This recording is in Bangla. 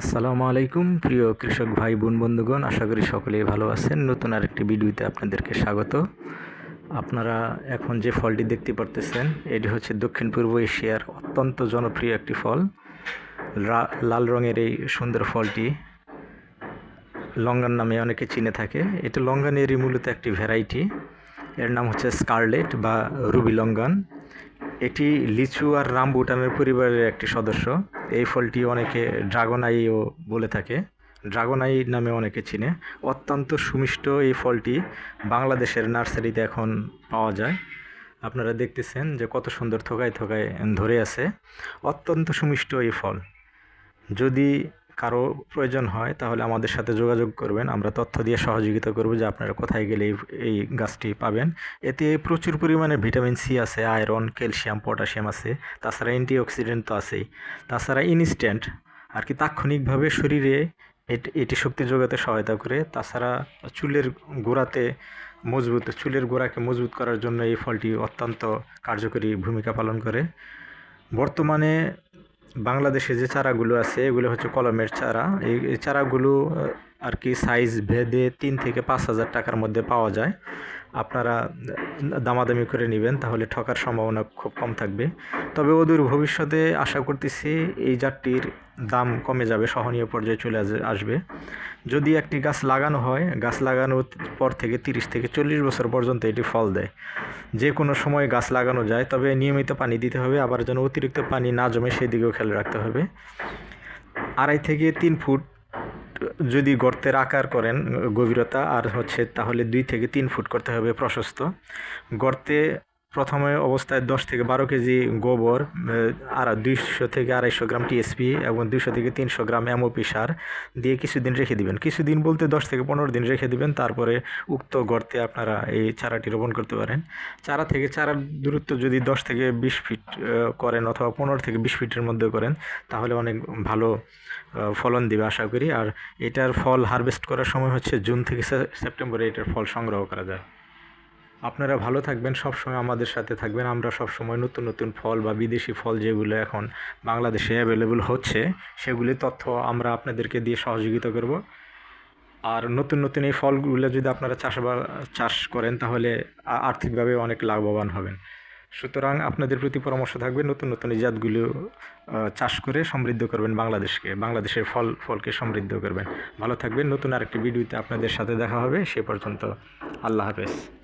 আসসালামু আলাইকুম, প্রিয় কৃষক ভাই, বোন, বন্ধুগণ, আশা করি সকলেই ভালো আছেন। নতুন আরেকটি ভিডিওতে আপনাদেরকে স্বাগত। আপনারা এখন যে ফলটি দেখতে পারতেছেন, এটি হচ্ছে দক্ষিণ পূর্ব এশিয়ার অত্যন্ত জনপ্রিয় একটি ফল। লাল রঙের এই সুন্দর ফলটি লঙ্গান নামে অনেকে চিনে থাকে। এটা লঙ্গানেরই মূলত একটি ভ্যারাইটি। এর নাম হচ্ছে স্কারলেট বা রুবি লঙ্গান। এটি লিচু আর রামবুটানের পরিবারের একটি সদস্য। এই ফলটি অনেকে ড্রাগন আইও বলে থাকে। ড্রাগন আই নামে অনেকে চিনে। অত্যন্ত সুমিষ্ট এই ফলটি বাংলাদেশের নার্সারিতে এখন পাওয়া যায়। আপনারা দেখতেছেন যে কত সুন্দর থোকায় থোকায় ধরে আছে। অত্যন্ত সুমিষ্ট এই ফল। যদি কারও প্রয়োজন হয়, তাহলে আমাদের সাথে যোগাযোগ করবেন। আমরা তথ্য দিয়ে সহযোগিতা করব যে আপনারা কোথায় গেলে এই গাছটি পাবেন। এতে প্রচুর পরিমাণে ভিটামিন সি আছে, আয়রন, ক্যালসিয়াম, পটাশিয়াম আছে, তাছাড়া অ্যান্টিঅক্সিডেন্ট তো আছেই। তাছাড়া ইনস্ট্যান্ট, আর কি তাৎক্ষণিকভাবে শরীরে এটি শক্তি যোগাতে সহায়তা করে। তাছাড়া চুলের গোড়াতে মজবুত, চুলের গোড়াকে মজবুত করার জন্য এই ফলটি অত্যন্ত কার্যকরী ভূমিকা পালন করে। বর্তমানে বাংলাদেশে যে চারাগুলো আছে, এগুলো হচ্ছে কলমের চারা। এই চারাগুলো আর কি সাইজ ভেদে তিন থেকে পাঁচ হাজার টাকার মধ্যে পাওয়া যায়। আপনারা দামাদামি করে নেবেন, তাহলে ঠকার সম্ভাবনা খুব কম থাকবে। তবে অদূর ভবিষ্যতে আশা করতেছি এই জাতটির দাম কমে যাবে, সহনীয় পর্যায়ে চলে আসবে। যদি একটি গাছ লাগানো হয়, গাছ লাগানোর পর থেকে তিরিশ থেকে চল্লিশ বছর পর্যন্ত এটি ফল দেয়। যে কোনো সময় গাছ লাগানো যায়, তবে নিয়মিত পানি দিতে হবে, আবার যেন অতিরিক্ত পানি না জমে সেই দিকেও খেয়াল রাখতে হবে। আড়াই থেকে তিন ফুট যদি গর্তের আকার করেন, গভীরতা, আর হচ্ছে তাহলে দুই থেকে তিন ফুট করতে হবে প্রশস্ত। গর্তে প্রথমে অবস্থায় দশ থেকে বারো কেজি গোবর আর দুইশো থেকে আড়াইশো গ্রাম টিএসপি এবং দুইশো থেকে তিনশো গ্রাম এমওপি সার দিয়ে কিছুদিন রেখে দিবেন। কিছুদিন বলতে দশ থেকে পনেরো দিন রেখে দিবেন, তারপরে উক্ত গর্তে আপনারা এই চারাটি রোপণ করতে পারেন। চারা থেকে চারার দূরত্ব যদি দশ থেকে বিশ ফিট করেন অথবা পনেরো থেকে বিশ ফিটের মধ্যে করেন, তাহলে অনেক ভালো ফলন দিবে আশা করি। আর এটার ফল হারভেস্ট করার সময় হচ্ছে জুন থেকে সেপ্টেম্বরে এটার ফল সংগ্রহ করা যায়। আপনারা ভালো থাকবেন, সবসময় আমাদের সাথে থাকবেন। আমরা সবসময় নতুন নতুন ফল বা বিদেশি ফল যেগুলো এখন বাংলাদেশে অ্যাভেলেবল হচ্ছে সেগুলির তথ্য আমরা আপনাদেরকে দিয়ে সহযোগিতা করব। আর নতুন নতুন এই ফলগুলো যদি আপনারা চাষাবাদ চাষ করেন, তাহলে আর্থিকভাবে অনেক লাভবান হবেন। সুতরাং আপনাদের প্রতি পরামর্শ থাকবে, নতুন নতুন জাতগুলো চাষ করে সমৃদ্ধ করবেন বাংলাদেশকে, বাংলাদেশের ফল, ফলকে সমৃদ্ধ করবেন। ভালো থাকবেন, নতুন আরেকটি ভিডিওতে আপনাদের সাথে দেখা হবে, সে পর্যন্ত আল্লাহ হাফেজ।